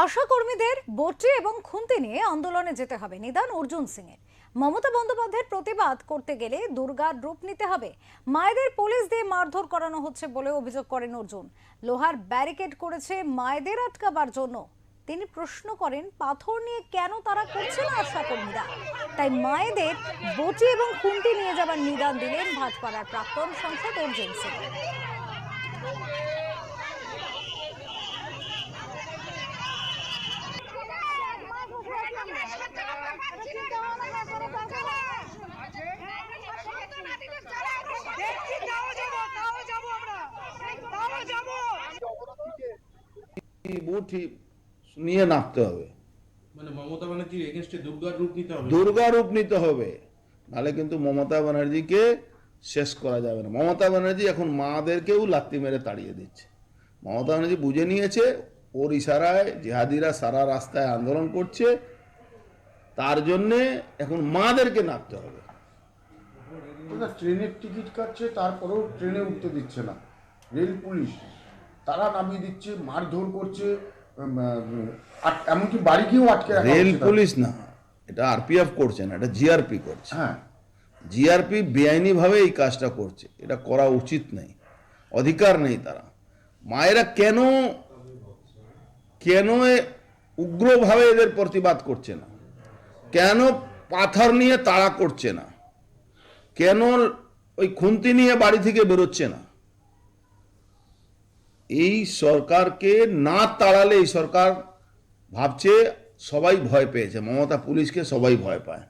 আশা কর্মীদের বটি এবং খুন্তি নিয়ে আন্দোলনে যেতে হবে। নিদান অর্জুন সিং এর মমতা বন্দ্যোপাধ্যায়ের প্রতিবাদ করতে গেলে দুর্গার রূপ নিতে হবে। মায়েদের পুলিশ দিয়ে মারধর করানো হচ্ছে বলে অভিযোগ করেন অর্জুন। লোহার ব্যারিকেড করেছে মায়েদের আটকাবার জন্য। তিনি প্রশ্ন করেন, পাথর নিয়ে কেন তারা করছে না আশা কর্মীরা তাই মায়েদের বটি এবং খুন্তি নিয়ে যাবার নিদান দিলেন ভাটপাড়ার প্রাক্তন সাংসদ অর্জুন সিং। বুথ নিয়ে হবে। মানে মমতা ব্যানার্জির এগেনস্টে দুর্গার রূপ নিতে হবে। দুর্গা রূপ নিতে হবে। নাহলে কিন্তু মমতা ব্যানার্জিকে শেষ করা যাবে না। মমতা ব্যানার্জি এখন মাদেরকেও লাত্তি মেরে তাড়িয়ে দিচ্ছে। মমতা ব্যানার্জি বুঝে নিয়েছে ওর ইশারায় জেহাদিরা সারা রাস্তায় আন্দোলন করছে। তার জন্যে এখন মাদেরকে নামতে হবে। ট্রেনের টিকিট কাটছে তারপরেও ট্রেনে উঠতে দিচ্ছে না। Rail police. তারা নামিয়ে দিচ্ছে মারধর করছে এমনকি বাড়ি গিয়েও আটকে রেল পুলিশ না এটা আরপিএফ করছে না এটা জিআরপি করছে। হ্যাঁ। জিআরপি বেআইনিভাবে এই কাজটা করছে এটা করা উচিত নেই অধিকার নেই তারা। মায়েরা কেন কেন উগ্রভাবে এদের প্রতিবাদ করছে না? কেন পাথর নিয়ে তাড়া করছে না? কেন ওই খুন্তি নিয়ে বাড়ি থেকে বেরোচ্ছে না? এই সরকারকে না তাড়ালে এই সরকার ভাবছে সবাই ভয় পেয়েছে, মমতা পুলিশকে সবাই ভয় পায়।